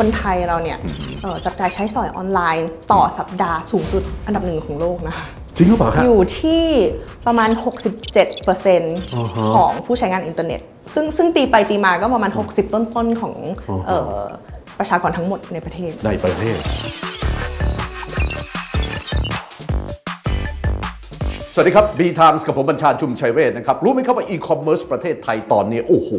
คนไทยเราเนี่ยเอ่อจับจ่ายใช้สอยออนไลน์ต่อสัปดาห์สูงสุดอันดับหนึ่งของโลกนะคะจริงหรือเปล่าครับ อยู่ที่ประมาณอ่าฮะ67%ของผู้ใช้งานอินเทอร์เน็ต ซึ่งซึ่งตีไปตีมาก็ประมาณ 60 ต้นๆของอ่าฮะ เอ่อประชากรทั้งหมดในประเทศ ในประเทศ สวัสดีครับ B Times กับผมบัญชาชุมชัยเวชนะครับ รู้ไหมครับว่า e-commerce ประเทศไทยตอนนี้ โอ้โห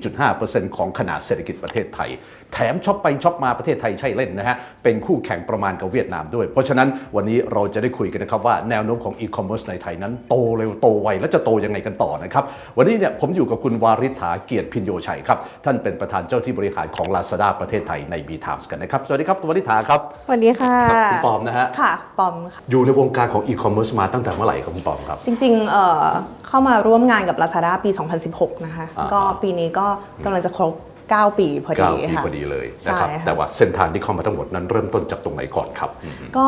4.5%ของขนาดเศรษฐกิจประเทศไทย แถมช็อปไปช็อปมาประเทศไทยใช่เล่นนะฮะ เป็นคู่แข่งประมาณกับเวียดนามด้วย เพราะฉะนั้นวันนี้เราจะได้คุยกันนะครับว่าแนวโน้มของ e-commerce ในไทยนั้นโตเร็วโตไวและจะโตยังไงกันต่อนะครับ วันนี้เนี่ยผมอยู่กับคุณวาริษฐาเกียรติพินโยชัยครับ ท่านเป็นประธานเจ้าที่บริหารของ Lazada ประเทศไทยใน B Times กันนะครับ สวัสดีครับคุณวาริษฐาครับ สวัสดีค่ะครับคุณปอมนะฮะ ค่ะ ปอมค่ะ อยู่ในวงการของ e-commerce มาตั้งแต่เมื่อไหร่ครับคุณปอมครับ จริงๆเอ่อเข้ามาร่วมงานกับ Lazada ปี 2016 นะคะอ่าก็ปีนี้ก็กำลังจะครบ 9 ปีพอดีเก้าปีค่ะ พอดีเลยนะครับ ใช่ค่ะ แต่ว่าเส้นทางที่เข้ามาทั้งหมดนั้นเริ่มต้นจากตรงไหนก่อนครับ ก็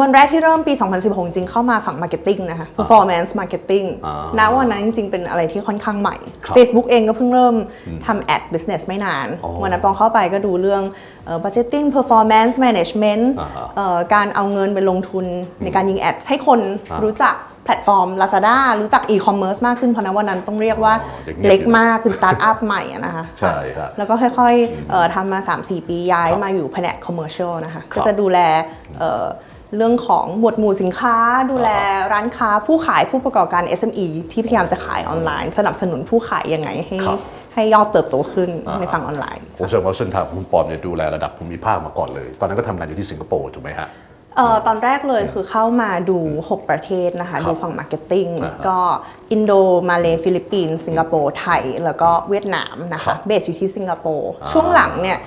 วันแรกที่เริ่มปี 2016 จริงๆเข้ามาฝั่ง Marketing นะคะ Performance Marketing อ่าณวันนั้นจริงๆ เป็นอะไรที่ค่อนข้างใหม่ ครับ Facebook เองก็เพิ่งเริ่มทำ Ad Business ไม่นาน อ๋อวันนั้นปองเข้าไปก็ดูเรื่องเอ่อ Budgeting Performance Management อ่าฮะเอ่อการเอาเงินไปลงทุนในการยิงแอดให้คนอ่ารู้จัก แพลตฟอร์ม Lazada รู้จัก e-commerce มากขึ้นเพราะนั้นวันนั้นต้องเรียกว่าอ๋อยังเงียบอยู่เล็กมากเป็นสตาร์ทอัพใหม่อะนะคะใช่ครับแล้วก็ค่อยๆเอ่อทำมา 3-4 ปีย้ายครับมาอยู่แผนก commercial นะคะครับก็จะดูแลเอ่อเรื่องของหมวดหมู่สินค้า ดูแลร้านค้าผู้ขายผู้ประกอบการ SME ที่พยายามจะขายออนไลน์ สนับสนุนผู้ขายยังไงให้ครับให้ยอดเติบโตขึ้นอ่าในฝั่งออนไลน์ผมเชื่อว่าเส้นทางของคุณปอมเนี่ยดูแลระดับภูมิภาคมาก่อนเลย ตอนนั้นก็ทำงานอยู่ที่สิงคโปร์ถูกไหมฮะ เอ่อตอนแรกเลยคือเข้ามาดู 6 ประเทศนะคะครับดูฝั่งมาร์เก็ตติ้งอ่าฮะก็อินโดมาเลฟิลิปปินส์สิงคโปร์ไทย แล้วก็เวียดนามนะครัคะบเบสอยู่ที่สิงคโปร์อ่าช่วงหลังเนี่ย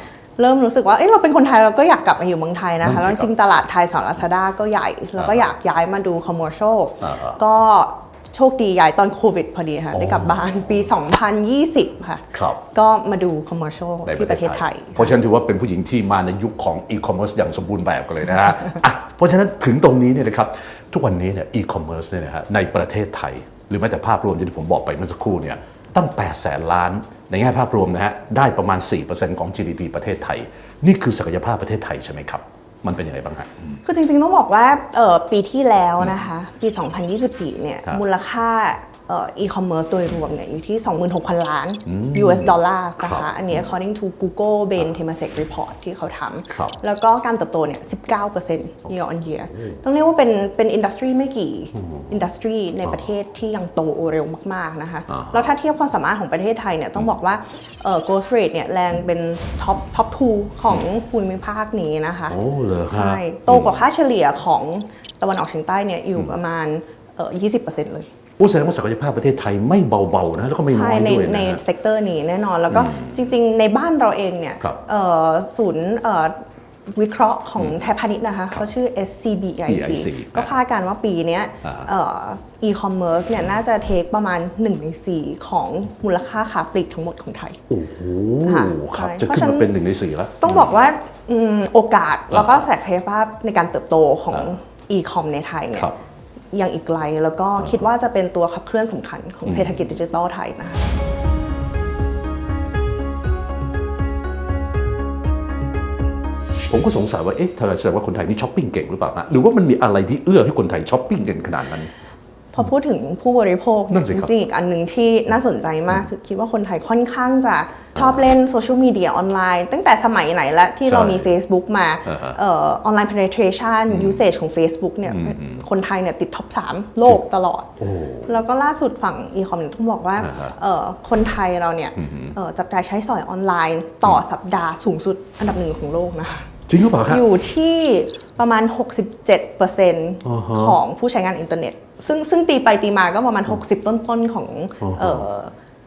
เริ่มรู้สึกว่า เอ้เราเป็นคนไทยเราก็อยากกลับมาอยู่เมืองไทยนะนั่คะนสิแล้วจริงๆตลาดไทยสอนลาซาด้าก็ใหญ่ แล้วก็อ่าฮะอยากย้ายมาดูคอมเมอร์เชลอ่าฮะก็โชคดีย้ายตอนโควิดพอดีค่ะ ได้กลับบ้านปี 2020 ค่ะครับก็มาดูคอมเมอร์เชลในที่ประเทศไทย เพราะฉะนั้นถือว่าเป็นผู้หญิงที่มาในยุคของ e-commerce อย่างสมบูรณ์แบบกันเลยนะฮะอะเพราะฉะนั้นถึงตรงนี้เนี่ยนะครับทุกวันนี้เนี่ย e-commerce เนี่ยนะฮะในประเทศไทย หรือแม้แต่ภาพรวมที่ผมบอกไปเมื่อสักครู่เนี่ยตั้ง 8 แสนล้านในแง่ภาพรวมนะฮะได้ประมาณ 4%ของ GDP ประเทศไทย นี่คือศักยภาพประเทศไทยใช่ไหมครับ มันเป็นยังไงบ้างฮะคือจริงๆต้องบอกว่าเอ่อปีที่แล้วนะคะ ปี 2024 เนี่ย ครับมูลค่าเอีคอมเมิร์ซโดยรวมเนี่ยอยู่ที่ 26,000 ล้าน US ดอลลาร์นะครัคะบอันนี้ according to Google Bain Temasek Report ที่เขาทครับำแล้วก็การเติบโตเนี่ย 19% year on year ต้องเรียกว่าเป็นเป็นอินดัสทรีไม่กี่อินดัสทรีในประเทศที่ยังโตเร็วมาก ๆ นะคะอ่าฮะแล้วถ้าเทียบความสามารถของประเทศไทยเนี่ยต้องบอกว่าเอ่อ growth rate เนี่ยแรงเป็นท็อปท็อป2ของภูมิภาคนี้นะคะ โอ้เหรอฮะใช่ โตกว่าค่าเฉลี่ยของตะวันออกเฉียงใต้เนี่ยอยู่ประมาณเอ่อ20%เลย ผู้แสดงว่าศักยภาพประเทศไทยไม่เบาๆนะแล้วก็ไม่น้ใช่อยในด้วยในนะฮะเซกเตอร์นี้แน่นอนแล้วก็จริง ๆ ในบ้านเราเองเนี่ยครับเอ่อศูนย์เอ่อวิเคราะห์ของไทยพาณิชย์นะคะเขาชื่อ SCBIC BIC ก็คาดการณ์ว่าปีเนี้ยอ่าเอ่อ e-commerce เนี่ยน่าจะเทคประมาณ 1 ใน 4 ของมูลค่าค้าปลีกทั้งหมดของไทย โอ้โหค่ะครับใช่จะเพราะขึ้นฉะนั้มานเป็นหนึ่งในสี่แล้ว ต้องบอกว่าอืมโอกาสอ่าแล้วก็ศักยภาพในการเติบโตของอ่า e-com ในไทยเนี่คยรับ ยังอีกไกล แล้วก็คิดว่าจะเป็นตัวขับเคลื่อนสำคัญของเศรษฐกิจดิจิทัลไทยนะคะผมก็สงสัยว่า เอ๊ะเธอแสดงว่าคนไทยนี่ช้อปปิ้งเก่งหรือเปล่าฮะหรือว่ามันมีอะไรที่เอื้อให้คนไทยช้อปปิ้งกันขนาดนั้น อพูดถึงผู้บริโภคนั่นสิจครับริงๆอีกอันหนึ่งที่น่าสนใจมากคือคิดว่าคนไทยค่อนข้างจะชอบเล่นโซเชียลมีเดียออนไลน์ ตั้งแต่สมัยไหนแล้วที่เรามี Facebook มาอ่าฮะเออ online penetration usage ของ Facebook เนี่ยคนไทยเนี่ยติดท็อป 3 โลกตลอดโอ้แล้วก็ล่าสุดฝั่ง e-com เนี่ยต้องบอกว่าอ่าฮะเอ่อคนไทยเราเนี่ยเอ่อจับจ่ายใช้สอยออนไลน์ต่อสัปดาห์สูงสุดอันดับหนึ่งของโลกนะคะ จริงหรือเปล่าครับอยู่ที่ประมาณอ่าฮะ67%ของผู้ใช้งานอินเทอร์เน็ต ซึ่งซึ่งตีไปตีมาก็ประมาณ 60 ต้นๆของอ่าฮะเอ่อ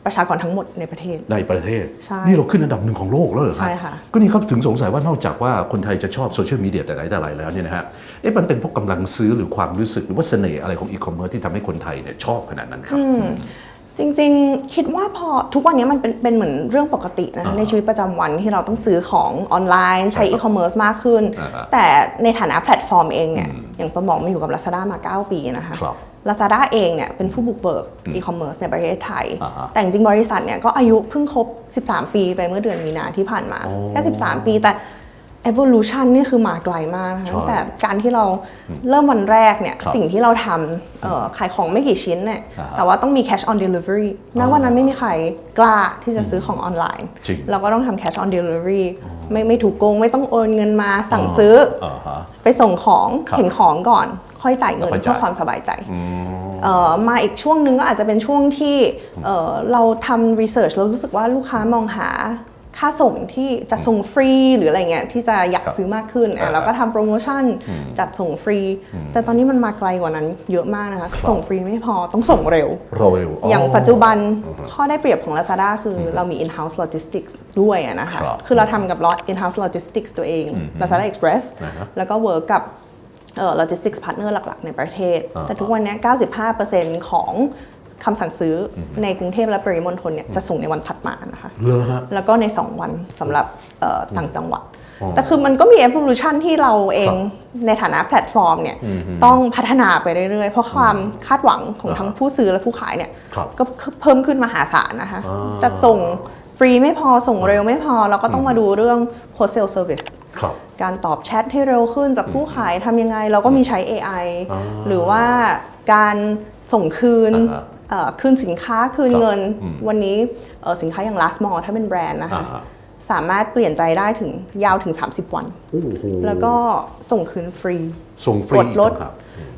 ประชากรทั้งหมดในประเทศ ในประเทศใช่นี่เราขึ้นอันดับหนึ่งของโลกแล้วเหรอรับ ใช่ค่ะ ก็นี่ครับถึงสงสัยว่านอกจากว่าคนไทยจะชอบโซเชียลมีเดียแต่ไหนแต่ไรแล้วเนี่ยนะฮะ เอ๊ะมันเป็นเพราะกำลังซื้อหรือความรู้สึกหรือว่าเสน่ห์อะไรของอีคอมเมิร์ซที่ทำให้คนไทยเนี่ยชอบขนาดนั้นครับ จจริงๆ คิดว่าพอทุกวันนี้มันเป็นเป็นเหมือนเรื่องปกตินะคะอ่าในชีวิตประจำวันที่เราต้องซื้อของออนไลน์ใช้อ่าอีคอมเมิร์ซมากขึ้น อ่าฮะแต่ในฐานะแพลตฟอร์มเองเนี่ยอย่างประบอกมาอยู่กับ Lazada มา 9 ปีนะคะ ครับ Lazada เองเนี่ยเป็นผู้บุกเบิกอีคอมเมิร์ซในประเทศไทย อ่าฮะแต่จริงๆบริษัทเนี่ยก็อายุเพิ่งครบ 13 ปีไปเมื่อเดือนมีนาที่ผ่านมาโอ้ แค่13 ปีแต่ evolution นี่คือมาไกลมากนะคะใช่ตั้งแต่การที่เราเริ่มวันแรกเนี่ยครับสิ่งที่เราทำเอ่อขายของไม่กี่ชิ้นเนี่ยอ่าฮะแต่ว่าต้องมี cash on delivery ณวันนั้นไม่มีใครกล้าที่จะซื้อของออนไลน์จริงเราก็ต้องทำ cash on delivery ไม่ไม่ถูกโกง ไม่ต้องโอนเงินมาสั่งซื้อออ่าฮะไปส่งของครับเห็นของก่อน ค่อยจ่ายเงินแล้วค่อยจ่ายเพื่อความสบายใจเอ่อมาอีกช่วงหนึงก็อาจจะเป็นช่วงที่เอ่อเราทำ research เรารู้สึกว่าลูกค้ามองหา ค่าส่งที่จะส่งฟรีหรืออะไรเงี้ยที่จะอยากครับซื้อมากขึ้นอะอ่าเราก็ทำโปรโมชั่นจัดส่งฟรี แต่ตอนนี้มันมาไกลกว่านั้นเยอะมากนะคะ ส่งฟรีไม่พอต้องส่งเร็วโรเร็วอย่างปัจจุบันข้อได้เปรียบของ Lazada คือเรามี in-house logistics ด้วยอะนะคะครับคือเราทำกับ lot in-house logistics ตัวเอง Lazada Express นะฮะแล้วก็เวิร์กกับเอ่อ logistics partner หลัก ๆ ในประเทศอ่าแต่ทุกวันเนี้ย95%ของ คำสั่งซื้ออในกรุงเทพและปริมณฑลเนี่ยจะส่งในวันถัดมานะคะเลอฮะแล้วก็ใน 2 วันสำหรับเอ่อต่างจังหวัด แต่คือมันก็มี evolution ที่เราเองในฐานะแพลตฟอร์มเนี่ยต้องพัฒนาไปเรื่อยๆ เพราะความคาดหวังของทั้งผู้ซื้อและผู้ขายเนี่ยครับก็เพิ่มขึ้นมหาศาลนะคะจะส่งฟรีไม่พอส่งเร็วไม่พอเราก็ต้องมาดูเรื่อง post sale service ครับการตอบแชทให้เร็วขึ้นจากผู้ขายทำยังไง เราก็มีใช้ AI หรือว่าการส่งคืนอ่าฮะเอ่อ คืนสินค้าคืนครับเงินอืมวันนี้เอ่อสินค้าอย่าง last mall ถ้าเป็นแบรนด์นะคะอ่าฮะสามารถเปลี่ยนใจได้ถึงยาวถึง 30 วันโอ้โหแล้วก็ส่งคืนฟรี ส่งฟรีกดลดต่างหาก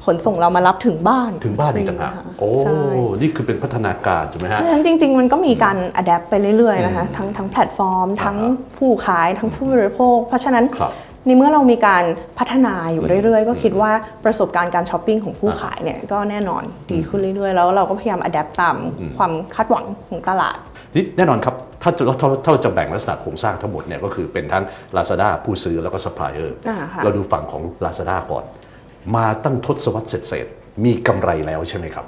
ขนส่งเรามารับถึงบ้านถึงบ้านอีกต่างหากฟรีนะคะโอ้ใช่นี่คือเป็นพัฒนาการถูกไหมฮะเพราะฉะนั้นจริง ๆ มันก็มีการ adapt ไปเรื่อยๆนะคะทั้งทั้งแพลตฟอร์ม ทั้งผู้ขายทั้งผู้บริโภค เพราะฉะนั้นครับ ในเมื่อเรามีการพัฒนาอยู่เรื่อย ๆ ก็คิดว่าประสบการณ์การช้อปปิ้งของผู้ขายเนี่ยก็แน่นอนดีขึ้นเรื่อยๆ แล้วเราก็พยายาม adapt ตามความคาดหวังของตลาดนี่แน่นอนครับถ้าจะถ้าถ้าเราจะแบ่งลักษณะโครงสร้างทั้งหมดเนี่ยก็คือเป็นทั้ง Lazada ผู้ซื้อแล้วก็ supplier อ่าค่ะเราดูฝั่งของ Lazada ก่อน มาตั้งทศวรรษเศษๆมีกำไรแล้วใช่ไหมครับ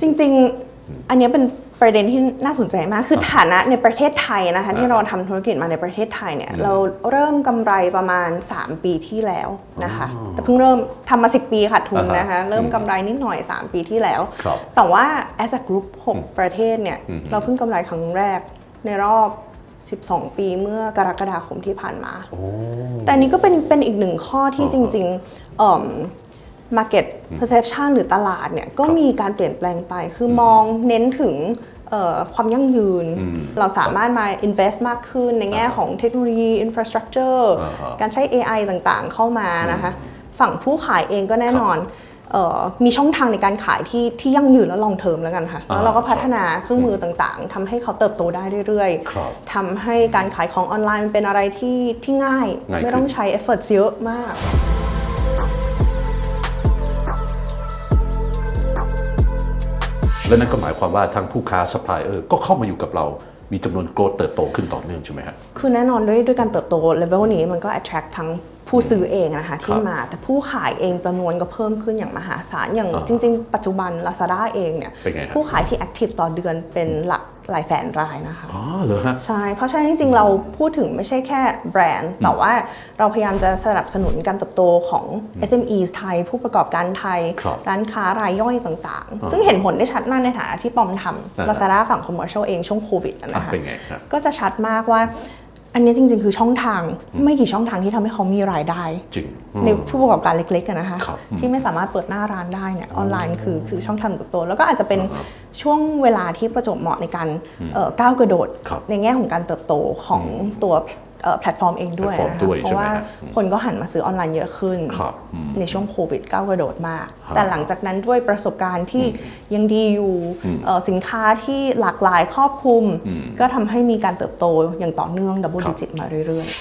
จริงๆ อันเนี้ยเป็น ประเด็นที่น่าสนใจมากคือฐานะในประเทศไทยนะคะที่เราทำธุรกิจมาในประเทศไทยเนี่ยเราเริ่มกำไรประมาณ 3 ปีที่แล้วนะคะแต่เพิ่งเริ่มทำมา 10 ปีขาดทุนนะคะเริ่มกำไรนิดหน่อย 3 ปีที่แล้วครับแต่ว่า as a group 6 ประเทศเนี่ยเราเพิ่งกำไรครั้งแรกในรอบ 12 ปีเมื่อกรกฎาคมที่ผ่านมา แต่อันนี้ก็เป็นเป็นอีกหนึ่งข้อที่จริงๆเอิ่ม market perception หรือตลาดเนี่ยก็มีการเปลี่ยนแปลงไป คือมองเน้นถึงเอ่อความยั่งยืน เราสามารถมา invest มากขึ้นในแง่ของเทคโนโลยี infrastructure อ่าฮะการใช้ AI ต่างๆ เข้ามานะคะ ฝั่งผู้ขายเองก็แน่นอนเออมีช่องทางในการขายที่ที่ยั่งยืนและลองเทอมแล้วกันค่ะ แล้วเราก็พัฒนาเครื่องมือต่างๆทำให้เขาเติบโตได้เรื่อยครับๆทำให้การขายของออนไลน์มันเป็นอะไรที่ที่ง่ายง่ายไม่ต้องขึ้นใช้ effort เยอะมาก และนั่นก็หมายความว่าทางผู้ค้าสプライเออร์ก็เข้ามาอยู่กับเรา มีจำนวนโกรธเติบโตขึ้นต่อเนื่องใช่ไหมฮะคือแน่นอนด้วยด้วยการเติบโตเลเวลนี้มันก็ attract ทั้ง ผู้ซื้อเองนะคะที่มาแต่ผู้ขายเองจำนวนก็เพิ่มขึ้นอย่างมหาศาลอย่างอ่าจริง ๆ ปัจจุบัน Lazada เองเนี่ยเป็นไงฮะผู้ขายที่ active ต่อเดือนเป็นหลักหลายแสนรายนะคะอ๋อเหรอฮะใช่เพราะฉะนั้นจริง ๆ เราพูดถึงไม่ใช่แค่แบรนด์ แต่ว่าเราพยายามจะสนับสนุนการเติบโตของ SME ไทย ผู้ประกอบการไทยครับร้านค้ารายย่อยต่างๆ ซึ่งเห็นผลได้ชัดมากในฐานะที่ปอมทอ่าำฮะ Lazada ฝั่ง commercial เองช่วงโควิดอะอะนะคะเป็นไงฮะก็จะชัดมากว่า อันนี้จริง ๆ คือช่องทางไม่กี่ช่องทางที่ทำให้เขามีรายได้จริงในผู้ประกอบการเล็กๆอะนะคะครับที่ไม่สามารถเปิดหน้าร้านได้เนี่ยออนไลน์คือคือช่องทางเติบโตแล้วก็อาจจะเป็นช่วงเวลาที่ประจวบเหมาะในการเอ่อก้าวกระโดดครับในแง่ของการเติบโตของตัวเอ่อ แพลตฟอร์มเองด้วยแพลตฟอร์มนะคะด้วยเพราะว่าใช่ไหมฮะคนก็หันมาซื้อออนไลน์เยอะขึ้นครับอืมในช่วงโควิดก้าวกระโดดมากครับแต่หลังจากนั้นด้วยประสบการณ์ที่ยังดีอยู่เอ่อสินค้าที่หลากหลายครอบคลุม ก็ทำให้มีการเติบโตอย่างต่อเนื่องดับเบิลครับดิจิตมาเรื่อยๆ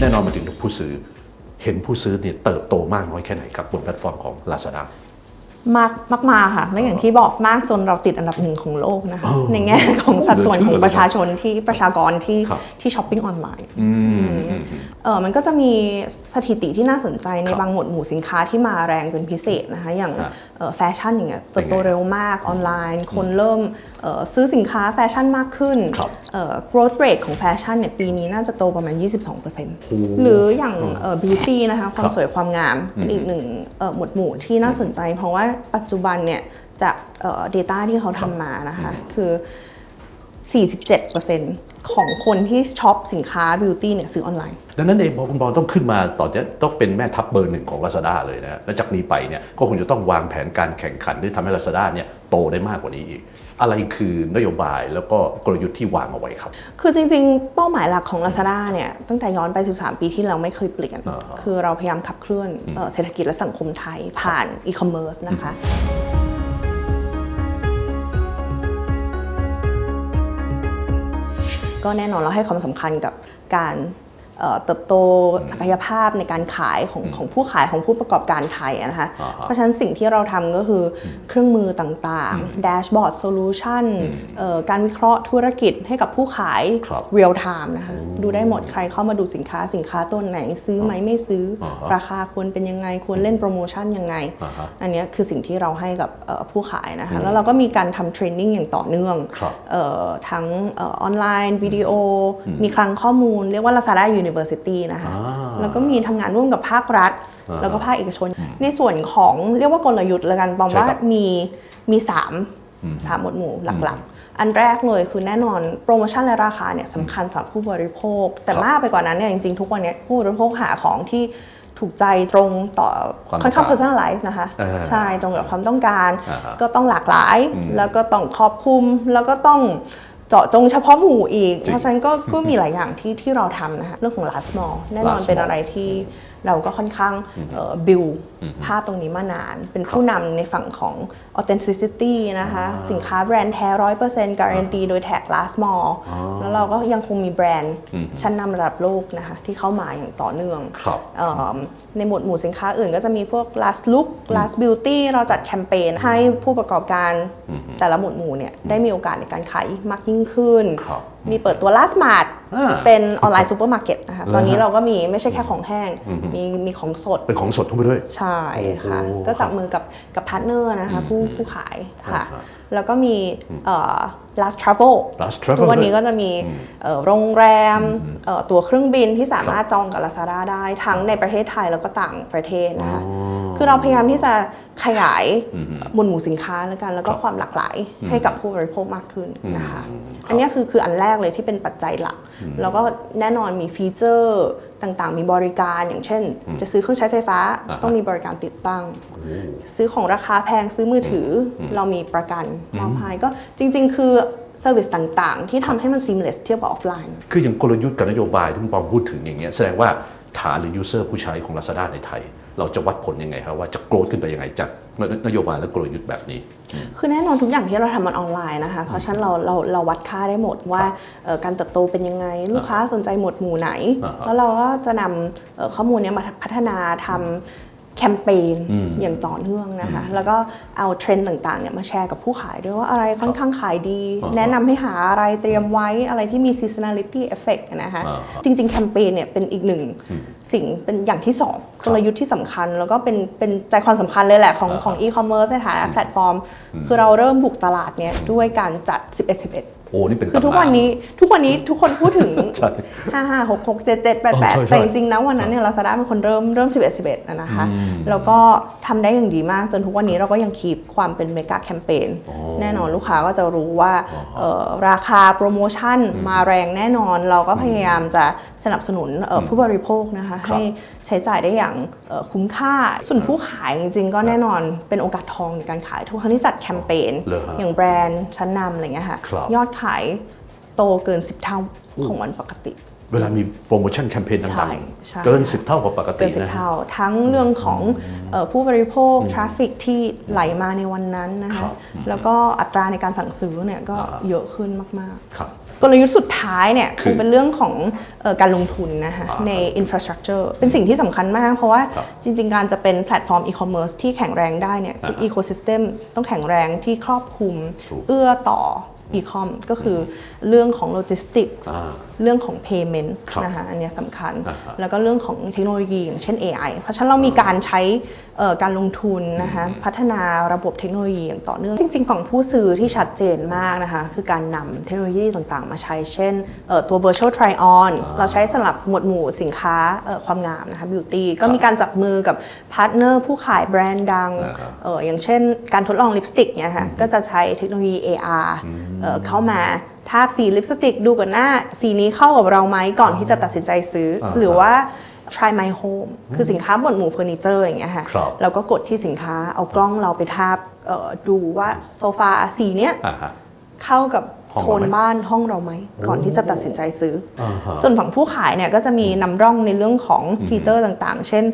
แน่นอนมาถึงผู้ซื้อ เห็นผู้ซื้อเนี่ยเติบโตมากน้อยแค่ไหนครับบนแพลตฟอร์มของ Lazada มากมากมาค่ะและอย่างที่บอกมากจนเราติดอันดับหนึ่งของโลกนะคะในแง่ของสัดส่วนของประชาชนที่ประชากรที่ครับที่ช้อปปิ้งออนไลน์อืมอืมเออมันก็จะมีสถิติที่น่าสนใจในครับบางหมวดหมู่สินค้าที่มาแรงเป็นพิเศษนะคะอย่างฮะเอ่อ แฟชั่นอย่างเงี้ยเติบโตเป็นไงเร็วมากออนไลน์ คนเริ่มเอ่อซื้อสินค้าแฟชั่นมากขึ้นครับเอ่อ growth rate ของแฟชั่นเนี่ยปีนี้น่าจะโตประมาณ 22%หรืออย่างเอ่อ beauty นะคะความสวยความงามเป็นอีกหนึ่งเอ่อหมวดหมู่ที่น่าสนใจ เพราะว่าปัจจุบันเนี่ยจากเอ่อ data ที่เขาทำมานะคะคือ 47% ของคนที่ช็อปสินค้า beauty เนี่ยซื้อออนไลน์ ดังนั้นเองพอคุณบอลต้องขึ้นมาต่อจะต้องเป็นแม่ทัพเบอร์หนึ่งของ Lazada เลยนะฮะและจากนี้ไปเนี่ยก็คงจะต้องวางแผนการแข่งขันที่ทำให้ Lazada เนี่ยโตได้มากกว่านี้อีก อะไรคือนโยบายแล้วก็กลยุทธ์ที่วางเอาไว้ครับ คือจริงๆ เป้าหมายหลักของ Lazada เนี่ยตั้งแต่ย้อนไป 13 ปีที่เราไม่เคยเปลี่ยน อ่าฮะ คือเราพยายามขับเคลื่อนเอ่อเศรษฐกิจและสังคมไทยผ่านอีคอมเมิร์ซนะคะ ก็แน่นอนเราให้ความสำคัญกับการ เอ่อเติบโตศักยภาพในการขายของของผู้ขายของผู้ประกอบการไทยอะนะคะอ่าฮะเพราะฉะนั้นสิ่งที่เราทำก็คือเครื่องมือต่างๆแดชบอร์ดโซลูชันการวิเคราะห์ธุรกิจให้กับผู้ขายครับเรียลไทม์นะคะดูได้หมดใครเข้ามาดูสินค้าสินค้าตัวไหนซื้อไหมไม่ซื้ออาฮะราคาควรเป็นยังไงควรเล่นโปรโมชั่นยังไงอ่าฮะอันเนี้ยคือสิ่งที่เราให้กับเอ่อผู้ขายนะคะแล้วเราก็มีการทำเทรนนิ่งอย่างต่อเนื่องครับเอ่อทั้งเออออนไลน์วิดีโอมีคลังข้อมูลเรียกว่า Lazada University นะคะอ่าแล้วก็มีทำงานร่วมกับภาครัฐอ่าแล้วก็ภาคเอกชน ในส่วนของเรียกว่ากลยุทธ์ละกันปอมใช่ว่าครับมีมีสามสามหมวดหมู่หลักๆ อันแรกเลยคือแน่นอนโปรโมชั่นและราคาเนี่ยสำคัญสำหรับผู้บริโภค แต่ครับมากไปกว่านั้นเนี่ยจริงๆ ทุกวันเนี้ยผู้บริโภคหาของที่ถูกใจตรงต่อความค่อนข้างต้องการ personalize นะคะเออใช่ตรงกับความต้องการอ่าฮะก็ต้องหลากหลาย แล้วก็ต้องครอบคลุม แล้วก็ต้อง เจาะจงเฉพาะหมู่อีกจริงเพราะฉะนั้นก็ก็มีหลายอย่างที่ที่เราทำนะคะเรื่องของ last mall แน่นอน last เป็น mall อะไรที่เราก็ค่อนข้างบิวภาพตรงนี้มานาน เป็นผู้นำในฝั่งของ authenticity นะคะ สินค้าแบรนด์แท้ร้อยเปอร์เซ็นต์การันตีโดยแท็ก last mall แล้วเราก็ยังคงมีแบรนด์ชั้นนำระดับโลกนะคะ ที่เข้ามาอย่างต่อเนื่องครับเอิ่มในหมวดหมู่สินค้าอื่นก็จะมีพวก last look last beauty เราจัดแคมเปญให้ผู้ประกอบการแต่ละหมวดหมู่เนี่ยได้มีโอกาสในการขายมากยิ่งขึ้นครับมีเปิดตัว last mart อ่าเป็นออนไลน์ซูเปอร์มาร์เก็ตนะคะเหรอฮะตอนนี้เราก็มีไม่ใช่แค่ของแห้ง มีมีของสด เป็นของสดเข้าไปด้วย ใช่ค่ะ โอ้โหก็จับมือกับกับพาร์ทเนอร์นะคะ ผู้ผู้ขายค่ะอ่าฮะแล้วก็มีเอ่อ last travel Last Travel ทุกวันนี้ด้วยก็จะมีเอ่อโรงแรมเอ่อตั๋วเครื่องบินที่สามารถจองกับ Lazada ได้ทั้งในประเทศไทยแล้วก็ต่างประเทศนะคะคือเราพยายามที่จะขยายหมวดหมู่สินค้าแล้วกัน แล้วก็ความหลากหลายให้กับผู้บริโภคมากขึ้นนะคะ อันเนี้ยคือคืออันแรกเลยที่เป็นปัจจัยหลัก แล้วก็แน่นอนมีฟีเจอร์ ต่างๆ มีบริการอย่างเช่น จะซื้อเครื่องใช้ไฟฟ้าอ่าฮะต้องมีบริการติดตั้ง ซื้อของราคาแพงซื้อมือถืออเรามีประกันมอบให้ก็จริง ๆ คือเซอร์วิสต่างๆ ที่ทำให้มัน seamless เทียบกับออฟไลน์ คืออย่างกลยุทธ์กับนโยบายที่คุณปอมพูดถึงอย่างเงี้ยแสดงว่าฐานหรือยูเซอร์ผู้ใช้ของ Lazada ในไทย เราจะวัดผลยังไงครับว่าจะโกรธขึ้นไปยังไงจาก นโยบายและกลยุทธ์แบบนี้ คือแน่นอนทุกอย่างที่เราทำมันออนไลน์นะคะ เพราะฉะนั้นเราเราเราวัดค่าได้หมดว่าเอ่อการเติบโตเป็นยังไง ลูกค้าสนใจหมวดหมู่ไหนอ่าฮะแล้วเราก็จะนำเอ่อข้อมูลเนี้ยมาพัฒนาทำ แคมเปญอย่างต่อเนื่องนะคะ แล้วก็เอาเทรนด์ต่างๆเนี่ยมาแชร์กับผู้ขายด้วยว่าอะไรค่อนข้างขายดีอ่าฮะแนะนำให้หาอะไรเตรียมไว้อะไรที่มี seasonality effect นะคะอ่าฮะจริง ๆ แคมเปญเนี่ยเป็นอีกหนึ่งสิ่งเป็นอย่างที่สองกลยุทธ์ที่สำคัญ แล้วก็เป็นเป็นใจความสำคัญเลยแหละของของ e-commerce ในฐานะแพลตฟอร์ม คือเราเริ่มบุกตลาดเนี่ยด้วยการจัด 11 11 โอ้นี่เป็นคือทุกตำาวันนี้ทุกวันนี้ทุกคนพูดถึงใช่5 5 6 6 7 7 8ใช่ใช่8แต่จริงๆนะวันนั้นเนี่ยลาซาด้าเป็นคนเริ่มเริ่ม 11 11นะนะคะ แล้วก็ทำได้อย่างดีมากจนทุกวันนี้เราก็ยังคีปความเป็นเมกาแคมเปญแน่นอนลูกค้าก็จะรู้ว่าเอ่อราคาโปรโมชั่นมาแรงแน่นอนเราก็พยายามจะสนับสนุนเอ่อผู้บริโภคนะคะครับให้ใช้จ่ายได้อย่างเอ่อคุ้มค่า ส่วนผู้ขายจริง ๆ ก็แน่นอนเป็นโอกาสทองในการขาย ทุกครั้งที่จัดแคมเปญเหรอฮะอย่างแบรนด์ชั้นนำอะไรเงี้ยค่ะครับยอดขายโตเกิน 10 เท่าของวันปกติ เวลามีโปรโมชั่นแคมเปญใช่ต่างใช่ๆเกิน 10 เท่ากับปกติเกินสิบนะฮะเท่า ทั้งเรื่องของเอ่อผู้บริโภคทราฟฟิกที่ไหลมาในวันนั้นนะครัคะบแล้วก็อัตราในการสั่งซื้อเนี่ยก็อ่าเยอะขึ้นมากครับๆกลยุทธ์สุดท้ายเนี่ยคืคืออเป็นเรื่องของเอ่อการลงทุนนะคะอ่าใน infrastructure เป็นสิ่งที่สำคัญมาก เพราะว่าครับจริง ๆ การจะเป็นแพลตฟอร์ม e-commerce ที่แข็งแรงได้เนี่ยคืออ่า ecosystem ต้องแข็งแรงที่ครอบคลุมถูกเอื้อต่อ e-com ก็คือเรื่องของ logistics อ่า เรื่องของ payment ครับนะคะอันเนี้ยสำคัญอ่าฮะแล้วก็เรื่องของเทคโนโลยีอย่างเช่น AI เพราะฉะนั้นเรามีการใช้เอ่อการลงทุนนะคะพัฒนาระบบเทคโนโลยีอย่างต่อเนื่อง จริง ๆ ฝั่งผู้ซื้อที่ชัดเจนมากนะคะคือการนำเทคโนโลยีต่างๆ มาใช้เช่นเอ่อตัว virtual try on เราใช้สำหรับหมวดหมู่สินค้าเอ่อความงามนะคะ beauty ก็มีการจับมือกับพาร์ทเนอร์ผู้ขายแบรนด์ดังอ่าครับเอ่ออย่างเช่น การทดลองลิปสติกเนี่ยค่ะก็จะใช้เทคโนโลยี AR เอ่อเข้ามา ทาบสีลิปสติกดูก่อนหน้า สีนี้เข้ากับเราไหมก่อนที่จะตัดสินใจซื้ออ่าหรือว่า try my home คือสินค้าหมวดหมู่เฟอร์นิเจอร์อย่างเงี้ยค่ะครับเราก็กดที่สินค้าเอากล้องเราไปทาบเอ่อดูว่าโซฟาสีเนี้ยอ่าฮะ เข้ากับห้องโทเรานไหมบ้านห้องเราไหมก่อนที่จะตัดสินใจซื้ออาฮะ ส่วนฝั่งผู้ขายเนี่ยก็จะมีนำร่องในเรื่องของฟีเจอร์ต่างๆ เช่น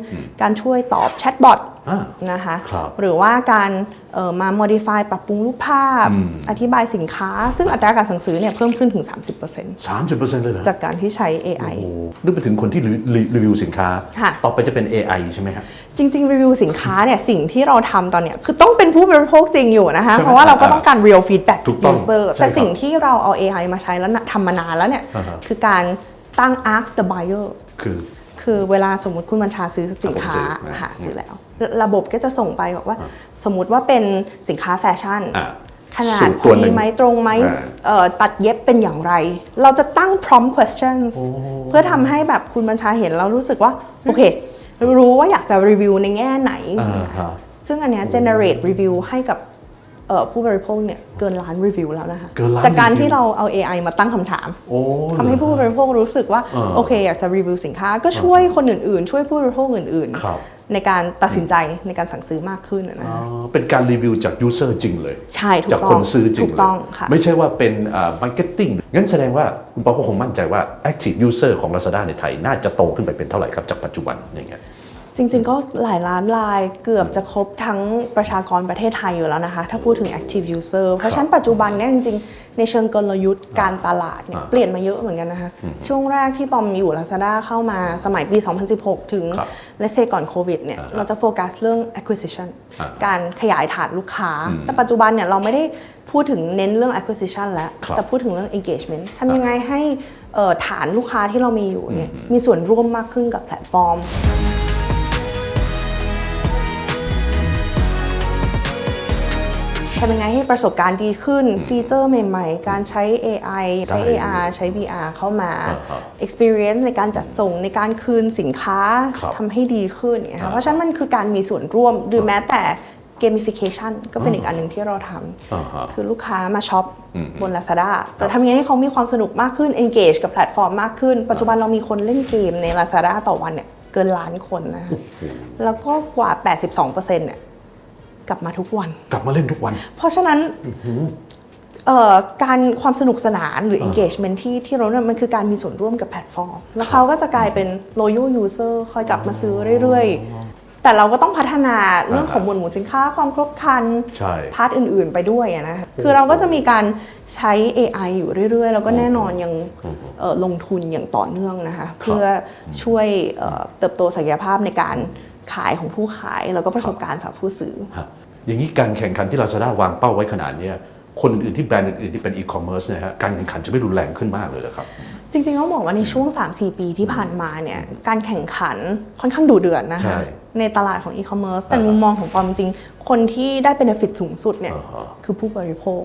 การช่วยตอบแชทบอทอ่า นะคะครับหรือว่าการเอ่อมา modify ปรับปรุงรูปภาพอืมอธิบายสินค้า ซึ่งอัตราการสั่งซื้อเนี่ยเพิ่มขึ้นถึง 30% 30%เลยเหรอจากการที่ใช้ AI โอ้นึกไปถึงคนที่รีรีรีวิวสินค้าค่ะต่อไปจะเป็น AI ใช่ไหมครับจริง ๆ รีวิวสินค้าเนี่ยสิ่งที่เราทำตอนเนี้ยคือต้องเป็นผู้บริโภคจริงอยู่นะคะใช่ไหมเพราะว่าเราก็อ่าต้องการ real feedback ถูกต้อง user ใช่แต่ครับสิ่งที่เราเอา AI มาใช้แล้วนะทำมานานแล้วเนี่ยอ่าฮะคือการตั้ง ask the buyer คือคือเวลาสมมติคุณบัญชาซื้อสินค้าผมซื้อนะหาซื้อแล้ว ระบบก็จะส่งไปบอกว่าสมมุติว่าเป็นสินค้าแฟชั่นอ่าขนาสูดตรพตัวอหนึ่ดีงไหมตรงไหมอ่าเอ่อตัดเย็บเป็นอย่างไร เราจะตั้ง prompt questions เพื่อทำให้แบบคุณบัญชาเห็นแล้วรู้สึกว่า โอเค รู้ว่าอยากจะรีวิวในแง่ไหนอ่าฮะซึ่งอันเนี้ย generate review ให้กับเอ่อ ผู้บริโภคเนี่ยเกินล้านรีวิวแล้วนะคะเกินล้านจากการ review ที่เราเอา AI มาตั้งคำถามโอ้ทำให้ผู้บริโภครู้สึกว่าอ่าโอเคอยากจะรีวิวสินค้าก็ช่วยคนอื่นๆ ช่วยผู้บริโภคอื่นครับๆในการตัดสินใจในการสั่งซื้อมากขึ้นนะอ๋อคะเป็นการรีวิวจากยูเซอร์จริงเลย ใช่ถูกจากต้คองนซื้อจริงถูกต้องเลยค่ะไม่ใช่ว่าเป็นมาร์เก็ตติ้งงั้นแสดงว่าคุณปอก็คงมั่นใจว่า active user ของ Lazada ในไทยน่าจะโตขึ้นไปเป็นเท่าไหร่ครับจากปัจจุบันอย่างเงี้ย จริงๆ ก็หลายล้านรายเกือบจะครบทั้งประชากรประเทศไทยอยู่แล้วนะคะ ถ้าพูดถึง active user เพราะฉะนั้นปัจจุบันเนี่ยจริงๆ ในเชิงกลยุทธ์การตลาดเนี่ยอ่าเปลี่ยนมาเยอะเหมือนกันนะคะ ช่วงแรกที่ปอมอยู่ Lazada เข้ามาสมัยปี 2016 ถึงครับและเซก่อนโควิดเนี่ยอ่าฮะเราจะโฟกัสเรื่อง acquisition อ่าการขยายฐานลูกค้า แต่ปัจจุบันเนี่ยเราไม่ได้พูดถึงเน้นเรื่อง acquisition แล้วครับแต่พูดถึงเรื่อง engagement ทำยังไงให้เอ่อฐานลูกค้าที่เรามีอยู่เนี่ยมีส่วนร่วมมากขึ้นกับแพลตฟอร์ม ทำยังไงให้ประสบการณ์ดีขึ้น ฟีเจอร์ใหม่ๆ การใช้ AI ใช้ได้ AR ใช้ VR เข้ามาอ่าฮะ experience ในการจัดส่งในการคืนสินค้าครับทำให้ดีขึ้นเนี่ยค่ะอ่าเพราะฉะนั้นมันคือการมีส่วนร่วมหรือแม้แต่ gamification ก็เป็นอีกอันหนึ่งที่เราทอ่าฮะำคือลูกค้ามาช็อปอืมบน Lazada แต่ทำยังไงให้เขามีความสนุกมากขึ้น engage กับแพลตฟอร์มมากขึ้น ปัจจุบันเรามีคนเล่นเกมใน Lazada ต่อวันเนี่ยเกินล้านคนนะคะแล้วก็กว่า 82%เนี่ย กลับมาทุกวัน กลับมาเล่นทุกวัน เพราะฉะนั้นเอ่อการความสนุกสนานหรือ engagement ที่ที่เราเนี่ยมันคือการมีส่วนร่วมกับแพลตฟอร์ม แล้วเขาก็จะกลายเป็น loyal user คอยกลับมาซื้อเรื่อยๆ แต่เราก็ต้องพัฒนาเรื่องของหมวดหมู่สินค้าความครบครันใช่พาร์ทอื่นๆ ไปด้วยอะนะคะคือเราก็จะมีการใช้ AI อยู่เรื่อยๆ แล้วก็แน่นอนยังเอ่อลงทุนอย่างต่อเนื่องนะคะ เพื่อช่วยเอ่อเติบโตศักยภาพในการ ขายของผู้ขายแล้วก็ประสบการณ์สำหรับผู้ซื้อ อย่างนี้การแข่งขันที่ Lazada วางเป้าไว้ขนาดนี้คนอื่นๆที่แบรนด์อื่นๆที่เป็นอีคอมเมิร์ซเนี่ยฮะการแข่งขันจะไม่รุนแรงขึ้นมากเลยเหรอครับ จริงๆต้องบอกว่าในช่วง 3-4 ปีที่ผ่านมาเนี่ยการแข่งขันค่อนข้างดุเดือดนะใช่คะในตลาดของอีคอมเมิร์ซแต่อ่าฮะมุมมองของปอมจริงๆคนที่ได้เบนฟิตสูงสุดเนี่ยอ่าฮะคือผู้บริโภค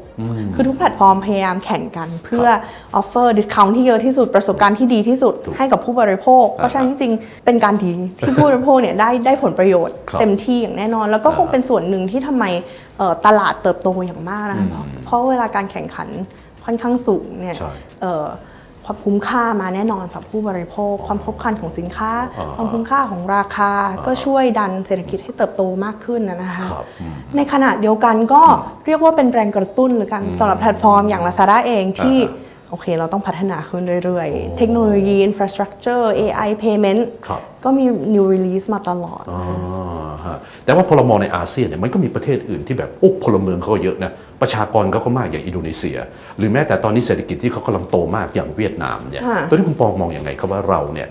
คือทุกแพลตฟอร์มพยายามแข่งกันเพื่อออฟเฟอร์ดิสคาวที่เยอะที่สุดประสบการณ์ที่ดีที่สุดถูกให้กับผู้บริโภค เพราะฉะนั้นจริงๆเป็นการดีที่ผู้บริโภคเนี่ยได้ได้ผลประโยชน์ครับเต็มที่อย่างแน่นอน แล้วก็คงเป็นส่วนหนึ่งที่ทำไมเอ่อตลาดเติบโตอย่างมากนะคะเพราะเพราะเวลาการแข่งขันค่อนข้างสูงเนี่ย ใช่ เอ่อ ความคุ้มค่ามาแน่นอนสำหรับผู้บริโภค ความครบครันของสินค้าอ่าความคุ้มค่าของราคา ก็ช่วยดันเศรษฐกิจให้เติบโตมากขึ้นนะนะคะครับอืมในขณะเดียวกันก็เรียกว่าเป็นแรงกระตุ้นหรือกันสำหรับแพลตฟอร์มอย่าง Lazada เองที่โอเค เราต้องพัฒนาขึ้นเรื่อยๆ เทคโนโลยี infrastructure AI payment ครับก็มี new release มาตลอดอ่าฮะแต่ว่าพอเรามองในอาเซียนเนี่ยมันก็มีประเทศอื่นที่แบบโอ้พลเมืองเขาก็เยอะนะ ประชากรเขาก็มากอย่างอินโดนีเซีย หรือแม้แต่ตอนนี้เศรษฐกิจที่เขากำลังโตมากอย่างเวียดนามเนี่ยค่ะ ตอนนี้คุณปองมองอย่างไงครับว่าเราเนี่ย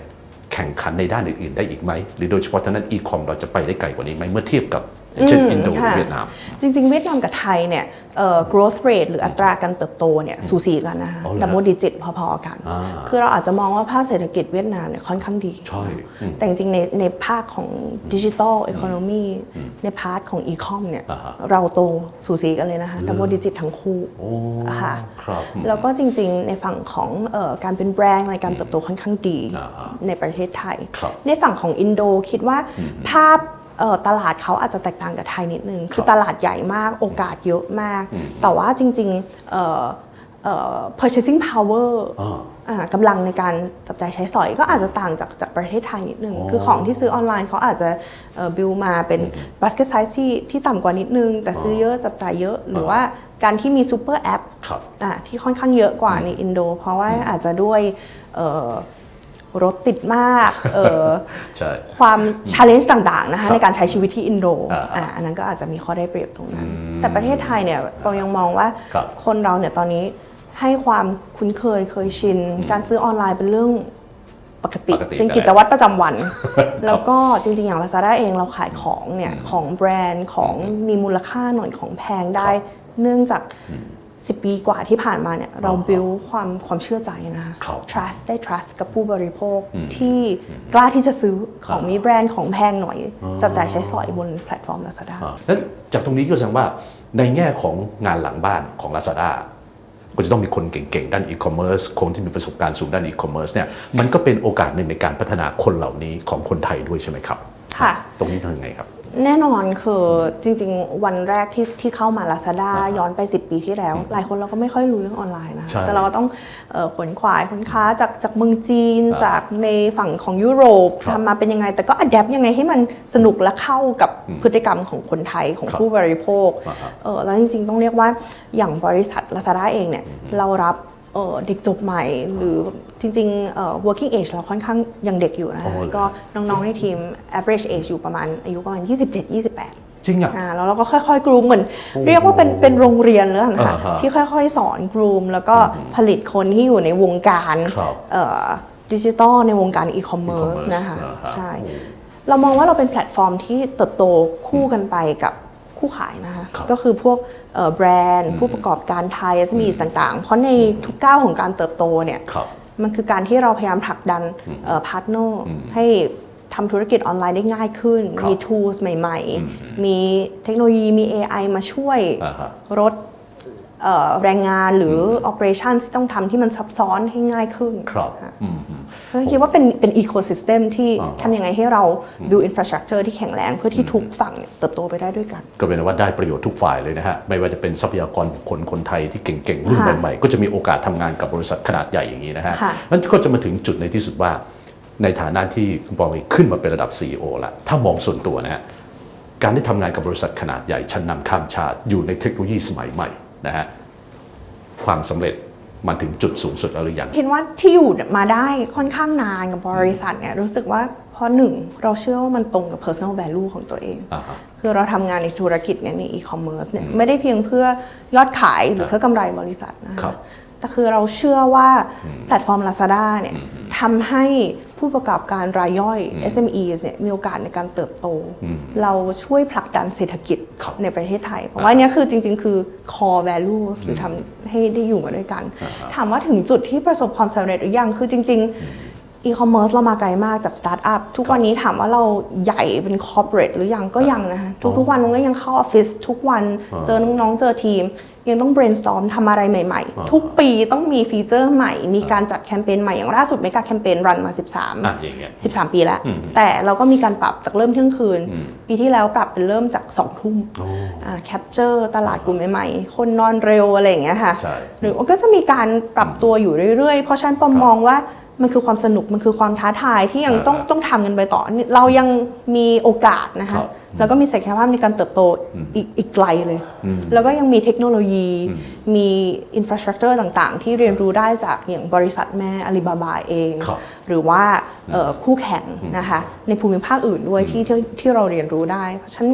แข่งขันในด้านอื่นๆได้อีกไหมหรือโดยเฉพาะทางด้านอีคอมเราจะไปได้ไกลกว่านี้ไหมเมื่อเทียบกับอย่าง เช่นอินโดค่ะเวียดนาม จริง ๆ เวียดนามกับไทยเนี่ยเอ่อ growth rate หรืออัตราการเติบโตเนี่ยสูสีกันนะคะอ๋อเหรอดับเบิลดิจิตพอๆกันอ่าคือเราอาจจะมองว่าภาพเศรษฐกิจเวียดนามเนี่ยค่อนข้างดีใช่อืมแต่จริง ๆ ในในภาคของดิจิ t a ล e อ o n o m y ในพาร์ทของอีคอมเนี่ยอ่าฮะเราโตสูสีกันเลยนะคะดับเบิลดิจิตทั้งคู่โอ้ค่ะครับอืมแล้วก็จริง ๆ ในฝั่งของเออการเป็นแบรนด์ในการเติบโตค่อนข้างดีอ่าฮะในประเทศไทยครับในฝั่งของอินโดคิดว่าภาพเอ่อ ตลาดเขาอาจจะแตกต่างกับไทยนิดนึง คือตลาดใหญ่มากโอกาสเยอะมาก แต่ว่าจริงๆเอ่อเอ่อ purchasing power อ่าอ่ากำลังในการจับจ่ายใช้สอยก็อาจจะต่างจากจากประเทศไทยนิดนึง คือของที่ซื้อออนไลน์เขาอาจจะบิลมาเป็น basket size ที่ที่ต่ำกว่านิดนึง แต่ซื้อเยอะจับจ่ายเยอะหรือว่าการที่มีซูเปอร์แอปครับอะที่ค่อนข้างเยอะกว่าในอินโด เพราะว่าอาจจะด้วยเอ่อ รถติดมากเอ่อใช่ความ challenge ต่างๆนะครัคะบในการใช้ชีวิตที่อินโดอ่าอะอันนั้นก็อาจจะมีข้อได้เปรียบตรงนั้น แต่ประเทศไทยเนี่ยเรายังมองว่าครับคนเราเนี่ยตอนนี้ให้ความคุ้นเคยเคยชิน การซื้อออนไลน์เป็นเรื่องปกติปกติเป็นได้กิจวัตรประจำวัน แล้วก็จริงๆ อย่าง Lazada เองเราขายของเนี่ยของแบรนด์ของมีมูลค่าหน่อยของแพงได้ เนื่องจาก 10 ปีกว่าที่ผ่านมาเนี่ยเรา build ความความเชื่อใจนะคะครับ trust ได้ trust กับผู้บริโภคที่กล้าที่จะซื้อของมีแบรนด์ของแพงหน่อย จับจ่ายใช้สอยบนแพลตฟอร์ม Lazada อ่าแล้วจากตรงนี้ก็แสดงว่าในแง่ของงานหลังบ้านของ Lazada ก็จะต้องมีคนเก่งๆ ด้านอีคอมเมิร์ซคนที่มีประสบการณ์สูงด้านอีคอมเมิร์ซเนี่ยมันก็เป็นโอกาสหนึ่งในการพัฒนาคนเหล่านี้ของคนไทยด้วยใช่ไหมครับ ค่ะ ตรงนี้ทำยังไงครับ แน่นอนคือจริงๆ วันแรกที่ที่เข้ามา Lazada ย้อนไป 10 ปีที่แล้ว หลายคนเราก็ไม่ค่อยรู้เรื่องออนไลน์นะ ใช่แต่เราก็ต้องเอ่อขวนขวายคนค้าจากจากเมืองจีนอ่าจากในฝั่งของยุโรปครับทำมาเป็นยังไง แต่ก็อัดแอปยังไงให้มันสนุกและเข้ากับพฤติกรรมของคนไทยของครับผู้บริโภคอ่าฮะเออแล้วจริงๆ ต้องเรียกว่าอย่างบริษัท Lazada เองเนี่ยเรารับเอ่อเด็กจบใหม่หรือ จริงๆเอ่อ working age เราค่อนข้างยังเด็กอยู่นะโอ้คะเหรอก็น้องๆ ในทีม average age อยู่ประมาณอายุประมาณ 27-28จริงอะอ่าแล้วเราก็ค่อยๆกรูมเหมือนเรียกว่าเป็นเป็นโรงเรียนแล้วกันค่ะอ่าฮะที่ค่อยๆ สอนกรูมแล้วก็ผลิตคนที่อยู่ในวงการครับดิจิตอลในวงการอีคอมเมิร์ซ e-commerce นะคะอ่าฮะใช่โอ้เรามองว่าเราเป็นแพลตฟอร์มที่เติบโตคู่กันไปกับคู่ขายนะคะครับก็คือพวกเอ่อแบรนด์ ผู้ประกอบการไทย SMEs ต่างๆ เพราะในทุกก้าวของการเติบโตเนี่ยครับ มันคือการที่เราพยายามผลักดันพาร์ทเนอร์ให้ทำธุรกิจออนไลน์ได้ง่ายขึ้นครับมี tools ใหม่ ๆ มีเทคโนโลยีมี AI มาช่วยอ่าฮะลดเอ่อ แรงงานหรือ operation ที่ต้องทำที่มันซับซ้อนให้ง่ายขึ้นครับะอืมอืมเพราะฉะนั้นคิดว่าเป็นเป็น ecosystem ที่อ่าทำยังไงให้เรา build infrastructure ที่แข็งแรงเพื่อที่ทุกฝั่งเนี่ยเติบโตไปได้ด้วยกัน ก็เป็นว่าได้ประโยชน์ทุกฝ่ายเลยนะฮะ ไม่ว่าจะเป็นทรัพยากรบุคคลคนไทยที่เก่งๆ รุ่นค่ะใหม่ๆ ก็จะมีโอกาสทำงานกับบริษัทขนาดใหญ่อย่างนี้นะฮะค่ะนั่นก็จะมาถึงจุดในที่สุดว่า ในฐานะที่คุณปองเองขึ้นมาเป็นระดับ CEO ละถ้ามองส่วนตัวนะฮะการได้ทำงานกับบริษัทขนาดใหญ่ชั้นนำข้ามชาติอยู่ในเทคโนโลยีสมัยใหม่ นะฮะความสำเร็จมันถึงจุดสูงสุดแล้วหรือยังคิดว่าที่อยู่มาได้ค่อนข้างนานกับบริษัทเนี่ยรู้สึกว่าเพราะหนึ่งเราเชื่อว่ามันตรงกับ personal value ของตัวเองอ่าฮะคือเราทำงานในธุรกิจเนี่ยใน e-commerce เนี่ยไม่ได้เพียงเพื่อยอดขายหรือเพื่อกำไรบริษัทนะครัคะบ แต่คือเราเชื่อว่าแพลตฟอร์ม Lazada เนี่ยทำให้ผู้ประกอบการรายย่อย SMEs เนี่ยมีโอกาสในการเติบโต เราช่วยผลักดันเศรษฐกิจครับในประเทศไทย เพราะว่าเนี้คือจริง ๆ คือ core values หรือทำให้ได้อยู่มาด้วยกัน ถามว่าถึงจุดที่ประสบความสำเร็จหรือยัง คือจริง ๆ อีคอมเมิร์ซเรามาไกลมากจากสตาร์ทอัพทุกวันนี้ถามว่าเราใหญ่เป็นคอร์เปอเรทหรือยังก็ยังนะคะทุกๆวันมันก็ยังเข้าออฟฟิศทุกวันเจอน้องๆเจอทีม ยังต้อง brainstorm ทำอะไรใหม่ ๆ ทุกปีต้องมีฟีเจอร์ใหม่ มีการจัดแคมเปญใหม่ อย่างล่าสุดเมกาแคมเปญรันมา 13อะอย่างเงี้ย13 ปีแล้ว แต่เราก็มีการปรับจากเริ่มเที่ยงคืน ปีที่แล้วปรับเป็นเริ่มจาก 2 ทุ่มแคปเจอร์ตลาดกลุ่มใหม่ๆ คนนอนเร็วอะไรอย่างเงี้ยค่ะใช่หรือว่าก็จะมีการปรับตัวอยู่เรื่อยๆ เพราะฉะนันปอมมองว่า มันคือความสนุกมันคือความท้าทายที่ยังอ่าต้องต้องทำกันไปต่อนี่เรายังมีโอกาสนะครัคะบแล้วก็มีศักยภาพในการเติบโตอีกอีกไกลเลยอืมแล้วก็ยังมีเทคโนโลยี มีอินฟราสตรักเจอร์ต่างๆ ที่เรียนรู้ได้จากอย่างบริษัทแม่อาลีบาบาเองครับหรือว่าเอ่อคู่แข่งนะคะ ในภูมิภาคอื่นด้วยที่ที่ที่เราเรียนรู้ได้เพราะฉะนั้น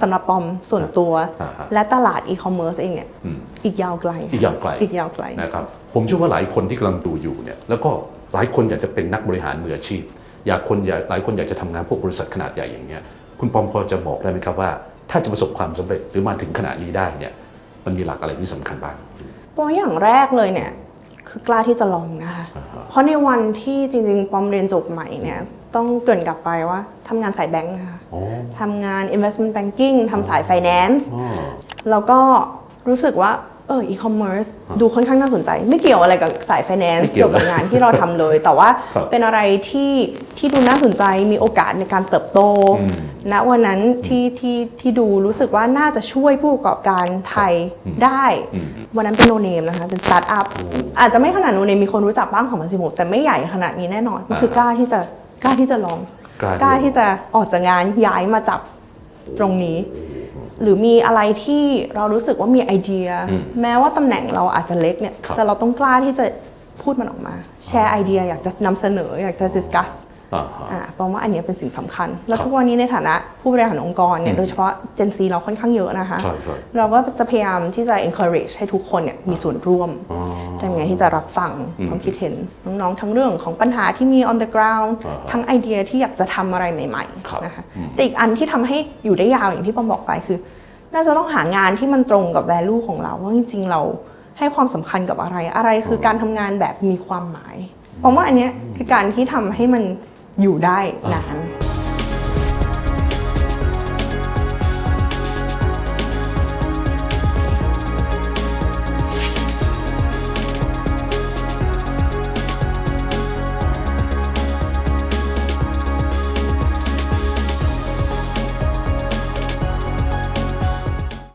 สำหรับปอมส่วนตัวอ่าฮะและตลาดอีคอมเมิร์ซเองเนี่ยอืมอีกยาวไกล อีกยาวไกลอีกยาวไกลนะครับผมเชื่อว่าหลายคนที่กำลังดูอยู่เนี่ยแล้วก็ หลายคนอยากจะเป็นนักบริหารมืออาชีพ อยากคนอยากหลายคนอยากจะทำงานพวกบริษัทขนาดใหญ่อย่างเงี้ยคุณปอมพอจะบอกได้ไหมครับว่า ถ้าจะประสบความสำเร็จหรือมาถึงขนาดนี้ได้เนี่ยมันมีหลักอะไรที่สำคัญบ้างปอมอย่างแรกเลยเนี่ยคือกล้าที่จะลองนะคะ เพราะในวันที่จริงๆ ปอมเรียนจบใหม่เนี่ยต้องเกรินกลับไปว่าทำงานสายแบงค์นะคะอ๋อทำงาน investment banking ทำสาย finance อ๋อแล้วก็รู้สึกว่า เออ e-commerce ดูค่อนข้างน่าสนใจ ไม่เกี่ยวอะไรกับสาย finance ไม่เกี่เกี่ยยววกับงานที่เราทำเลย แต่ว่าครับเป็นอะไรที่ที่ดูน่าสนใจมีโอกาสในการเติบโตอืมณวันนั้นที่ที่ที่ดูรู้สึกว่าน่าจะช่วยผู้ประกอบการไทยได้อืมวันนั้นเป็นโนเนมนะคะเป็นสตาร์ทอัพอาจจะไม่ขนาดโนเนมมีคนรู้จักบ้างของมันสิบแต่ไม่ใหญ่ขนาดนี้แน่นอนมันคือกล้าที่จะกล้าที่จะลองกล้าที่ที่จะออกจากงานย้ายมาจับตรงนี้ หรือมีอะไรที่เรารู้สึกว่ามีไอเดียอืมแม้ว่าตำแหน่งเราอาจจะเล็กเนี่ยครับแต่เราต้องกล้าที่จะพูดมันออกมา แชร์ไอเดียอยากจะนำเสนออยากจะ discuss อ่าฮะอ่าเพราะว่าอันเนี้ยเป็นสิ่งสำคัญ แล้วครับทุกวันนี้ในฐานะผู้บริหารองค์กรเนี่ยโดยเฉพาะ Gen Z เราค่อนข้างเยอะนะคะใช่ครับเราก็จะพยายามที่จะ encourage ให้ทุกคนเนี่ยมีส่วนร่วมอ๋อทำยังไงที่จะรับฟังความคิดเห็นน้องๆ ทั้งเรื่องของปัญหาที่มี on the ground อ่าฮะทั้งไอเดียที่อยากจะทำอะไรใหม่ครับๆนะคะแต่อีกอันที่ทำให้อยู่ได้ยาวอย่างที่ปอมบอกไปคือ น่าจะต้องหางานที่มันตรงกับ value ของเราว่าจริง ๆ เราให้ความสำคัญกับอะไรอะไรคือการทำงานแบบมีความหมายผมว่าอันเนี้ยคือการที่ทำให้มัน อยู่ได้นาน